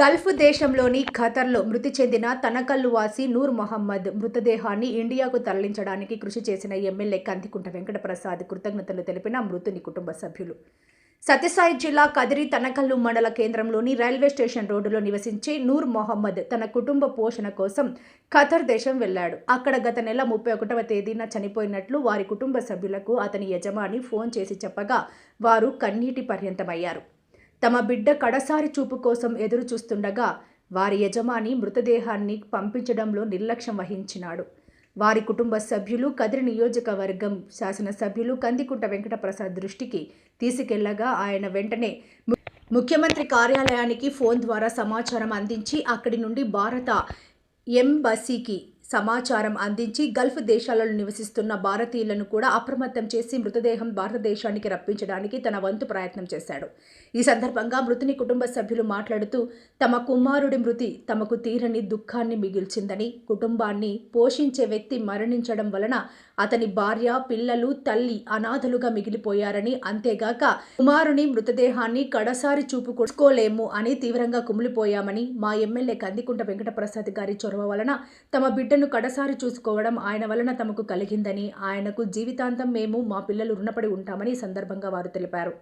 Gulf దేశంలోని ఖతర్లో మృతి చెందిన తనకల్లు వాసి నూర్ మొహమ్మద్ మృతదేహాన్ని ఇండియాకు తరలించడానికి కృషి చేసిన ఎమ్మెల్యే కందికుంట వెంకటప్రసాద్ కృతజ్ఞతలు తెలిపిన మృతుని కుటుంబ సభ్యులు. సత్యసాయి జిల్లా కదిరి తనకల్లు మండల కేంద్రంలోని రైల్వే స్టేషన్ రోడ్డులో నివసించే నూర్ మొహమ్మద్ తన కుటుంబ పోషణ కోసం ఖతర్ దేశం వెళ్ళాడు. అక్కడ గత నెల ముప్పై ఒకటవ తేదీన చనిపోయినట్లు వారి కుటుంబ సభ్యులకు అతని యజమాని ఫోన్ చేసి చెప్పగా వారు కన్నీటి పర్యంతమయ్యారు. తమ బిడ్డ కడసారి చూపు కోసం ఎదురు చూస్తుండగా వారి యజమాని మృతదేహాన్ని పంపించడంలో నిర్లక్ష్యం వహించినాడు. వారి కుటుంబ సభ్యులు కదిరి నియోజకవర్గం శాసనసభ్యులు కందికుంట వెంకటప్రసాద్ దృష్టికి తీసుకెళ్ళగా ఆయన వెంటనే ముఖ్యమంత్రి కార్యాలయానికి ఫోన్ ద్వారా సమాచారం అందించి అక్కడి నుండి భారత ఎంబసీకి సమాచారం అందించి గల్ఫ్ దేశాలలో నివసిస్తున్న భారతీయులను కూడా అప్రమత్తం చేసి మృతదేహం భారతదేశానికి రప్పించడానికి తన వంతు ప్రయత్నం చేశాడు. ఈ సందర్భంగా మృతుని కుటుంబ సభ్యులు మాట్లాడుతూ తమ కుమారుడి మృతి తమకు తీరని దుఃఖాన్ని మిగిల్చిందని కుటుంబాన్ని పోషించే వ్యక్తి మరణించడం వలన అతని భార్య పిల్లలు తల్లి అనాథలుగా మిగిలిపోయారని అంతేగాక కుమారుని మృతదేహాన్ని కడసారి చూపు కొట్టుకోలేము అని తీవ్రంగా కుమిలిపోయామని మా ఎమ్మెల్యే కందికుంట వెంకటప్రసాద్ గారి చొరవ వలన తమ బిడ్డ బిడ్డను కడసారి చూసుకోవడం ఆయన వలన తమకు కలిగిందని ఆయనకు జీవితాంతం మేము మా పిల్లలు రుణపడి ఉంటామని సందర్భంగా వారు తెలిపారు.